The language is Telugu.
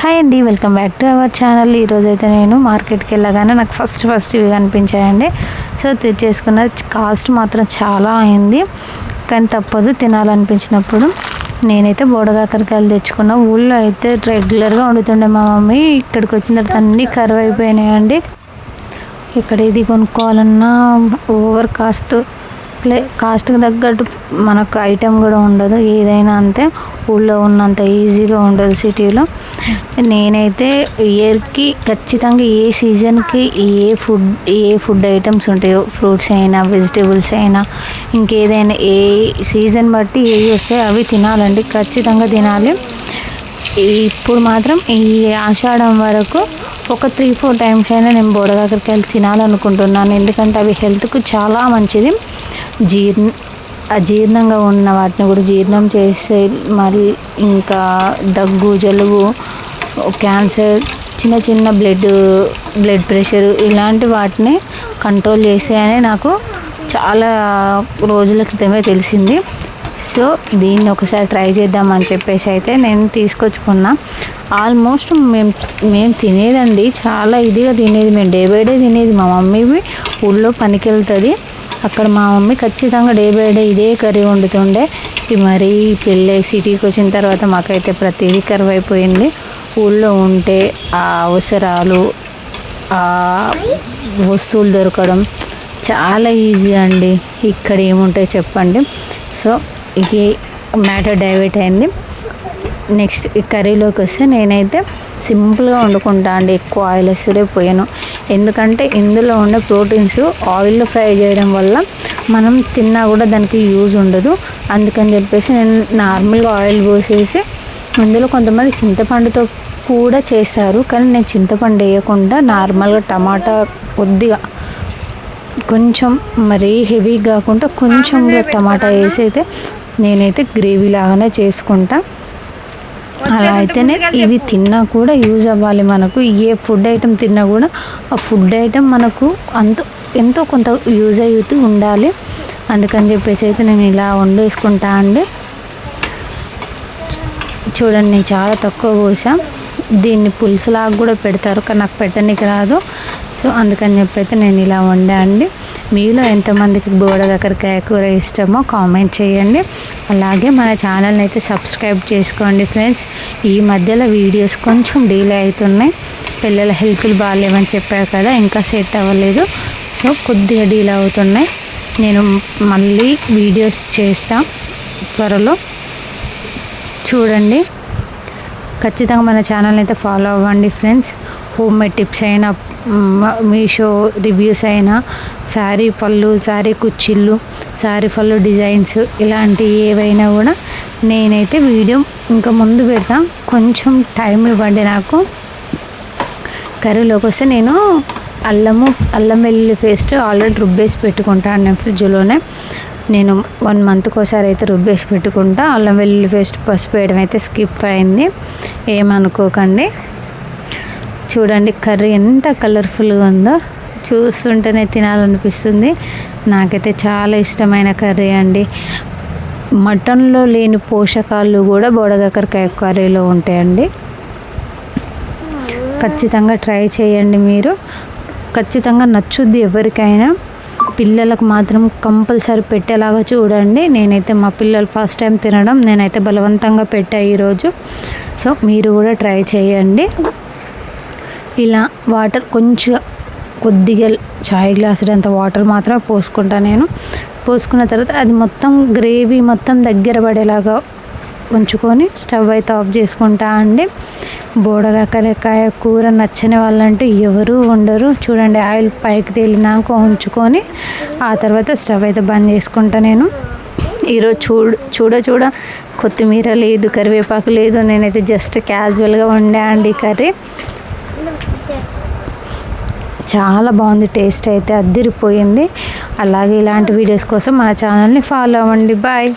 హాయ్ అండి welcome back to our channel ఈరోజైతే నేను మార్కెట్కి వెళ్ళగానే నాకు ఫస్ట్ ఫస్ట్ ఇవి కనిపించాయండి. సో తెచ్చేసుకున్న కాస్ట్ మాత్రం చాలా అయింది. కానీ తప్పదు తినాలనిపించినప్పుడు. నేనైతే బోడగాకరకాయలు తెచ్చుకున్న. ఊళ్ళో అయితే రెగ్యులర్గా వండుతుండే మా మమ్మీ. ఇక్కడికి వచ్చిన తర్వాత అన్నీ కరువు అయిపోయినాయండి. ఇక్కడ ఇది కొనుక్కోవాలన్నా ఓవర్ కాస్ట్ ప్లే కాస్ట్కి తగ్గట్టు మనకు ఐటెం కూడా ఉండదు. ఏదైనా అంతే. ఊళ్ళో ఉన్నంత ఈజీగా ఉండదు సిటీలో. నేనైతే ఇయర్కి ఖచ్చితంగా ఏ సీజన్కి ఏ ఫుడ్ ఏ ఫుడ్ ఐటమ్స్ ఉంటాయో ఫ్రూట్స్ అయినా వెజిటేబుల్స్ అయినా ఇంకేదైనా ఏ సీజన్ బట్టి ఏవి వస్తే అవి తినాలండి. ఖచ్చితంగా తినాలి. ఇప్పుడు మాత్రం ఈ ఆషాఢం వరకు ఒక త్రీ ఫోర్ టైమ్స్ అయినా నేను బోడకాకరకాయలు తినాలనుకుంటున్నాను. ఎందుకంటే అవి హెల్త్కు చాలా మంచిది. జీర్ణ అజీర్ణంగా ఉన్న వాటిని కూడా జీర్ణం చేసే మరి ఇంకా దగ్గు జలుబు క్యాన్సర్ చిన్న చిన్న బ్లడ్ బ్లడ్ ప్రెషర్ ఇలాంటి వాటిని కంట్రోల్ చేసాయని నాకు చాలా రోజుల క్రితమే తెలిసింది. సో దీన్ని ఒకసారి ట్రై చేద్దామని చెప్పేసి అయితే నేను తీసుకొచ్చుకున్నా. ఆల్మోస్ట్ మేము మేము తినేదండి. చాలా ఇదిగా తినేది. మేము డే బై డే తినేది. మా మమ్మీవి ఊళ్ళో పనికి వెళ్తుంది అక్కడ మా మమ్మీ ఖచ్చితంగా డే బై డే ఇదే కర్రీ వండుతుండే. మరి పెళ్ళి సిటీకి వచ్చిన తర్వాత మాకైతే ప్రతిదీ కరువు అయిపోయింది ఊళ్ళో ఉంటే ఆ అవసరాలు ఆ వస్తువులు దొరకడం చాలా ఈజీ అండి. ఇక్కడ ఏముంటాయి చెప్పండి. సో ఇది మ్యాటర్ డైవర్ట్ అయింది. నెక్స్ట్ ఈ కర్రీలోకి వస్తే నేనైతే సింపుల్గా వండుకుంటా అండి. ఎక్కువ ఆయిల్ అసలే పోయాను. ఎందుకంటే ఇందులో ఉండే ప్రోటీన్స్ ఆయిల్లో ఫ్రై చేయడం వల్ల మనం తిన్నా కూడా దానికి యూజ్ ఉండదు. అందుకని చెప్పేసి నేను నార్మల్గా ఆయిల్ పోసేసి అందులో కొంతమంది చింతపండుతో కూడా చేస్తారు. కానీ నేను చింతపండు వేయకుండా నార్మల్గా టమాటా కొద్దిగా కొంచెం మరీ హెవీ కాకుండా కొంచెం టమాటా వేసి అయితే నేనైతే గ్రేవీ లాగానే చేసుకుంటా. అలా అయితేనే ఇవి తిన్నా కూడా యూజ్ అవ్వాలి మనకు. ఏ ఫుడ్ ఐటెం తిన్నా కూడా ఆ ఫుడ్ ఐటెం మనకు అంత ఎంతో కొంత యూజ్ అవుతూ ఉండాలి. అందుకని చెప్పేసి అయితే నేను ఇలా వండేసుకుంటా అండి. చూడండి నేను చాలా తక్కువ కోసా. దీన్ని పులుసులాగా కూడా పెడతారు కానీ నాకు పెట్టడానికి రాదు. సో అందుకని చెప్పి అయితే నేను ఇలా వండా అండి. మీలో ఎంతమందికి బోడగకరకాయ కూర ఇష్టమో కామెంట్ చేయండి. అలాగే మన ఛానల్ని అయితే సబ్స్క్రైబ్ చేసుకోండి ఫ్రెండ్స్. ఈ మధ్యలో వీడియోస్ కొంచెం డీలే అవుతున్నాయి. పిల్లల హెల్త్లు బాగాలేవని చెప్పారు కదా ఇంకా సెట్ అవ్వలేదు. సో కొద్దిగా డీలే అవుతున్నాయి. నేను మళ్ళీ వీడియోస్ చేస్తా త్వరలో. చూడండి. ఖచ్చితంగా మన ఛానల్ని అయితే ఫాలో అవ్వండి ఫ్రెండ్స్. హోమ్ మేడ్ టిప్స్ అయినా మీషో రివ్యూస్ అయినా శారీ పళ్ళు శారీ కుచ్చిళ్ళు శారీ పళ్ళు డిజైన్స్ ఇలాంటి ఏవైనా కూడా నేనైతే వీడియో ఇంకా ముందు పెడతా. కొంచెం టైం ఇవ్వండి నాకు. కర్రీలోకి వస్తే నేను అల్లము అల్లం వెల్లుల్లి పేస్ట్ ఆల్రెడీ రుబ్బేసి పెట్టుకుంటాను నేను ఫ్రిడ్జ్లోనే. నేను వన్ మంత్కి ఒకసారి అయితే రుబ్బేసి పెట్టుకుంటా. అల్లం వెల్లుల్లి పేస్ట్ పసుపు వేయడం అయితే స్కిప్ అయింది. ఏమనుకోకండి. చూడండి కర్రీ ఎంత కలర్ఫుల్గా ఉందో. చూస్తుంటేనే తినాలనిపిస్తుంది. నాకైతే చాలా ఇష్టమైన కర్రీ అండి. మటన్లో లేని పోషకాలు కూడా బొడగకరకాయ కర్రీలో ఉంటాయండి. ఖచ్చితంగా ట్రై చేయండి మీరు. ఖచ్చితంగా నచ్చుద్ది ఎవరికైనా. పిల్లలకు మాత్రం కంపల్సరీ పెట్టేలాగా చూడండి. నేనైతే మా పిల్లలు ఫస్ట్ టైం తినడం నేనైతే బలవంతంగా పెట్టా ఈరోజు. సో మీరు కూడా ట్రై చేయండి. ఇలా వాటర్ కొంచెం కొద్దిగా చాయ్ గ్లాసు అంత వాటర్ మాత్రం పోసుకుంటా నేను. పోసుకున్న తర్వాత అది మొత్తం గ్రేవీ మొత్తం దగ్గర పడేలాగా ఉంచుకొని స్టవ్ అయితే ఆఫ్ చేసుకుంటా అండి. బోడగాకరకాయ కూర నచ్చని వాళ్ళంటే ఎవరు ఉండరు. చూడండి ఆయిల్ పైకి తేలినాక ఉంచుకొని ఆ తర్వాత స్టవ్ అయితే బంద్ చేసుకుంటా నేను. ఈరోజు చూడు చూడ చూడ కొత్తిమీర లేదు కరివేపాకు లేదు. నేనైతే జస్ట్ క్యాజువల్గా వండా అండి కర్రీ. చాలా బాగుంది టేస్ట్ అయితే అద్దిరిపోయింది. అలాగే ఇలాంటి వీడియోస్ కోసం మన ఛానల్ని ఫాలో అవ్వండి. బాయ్.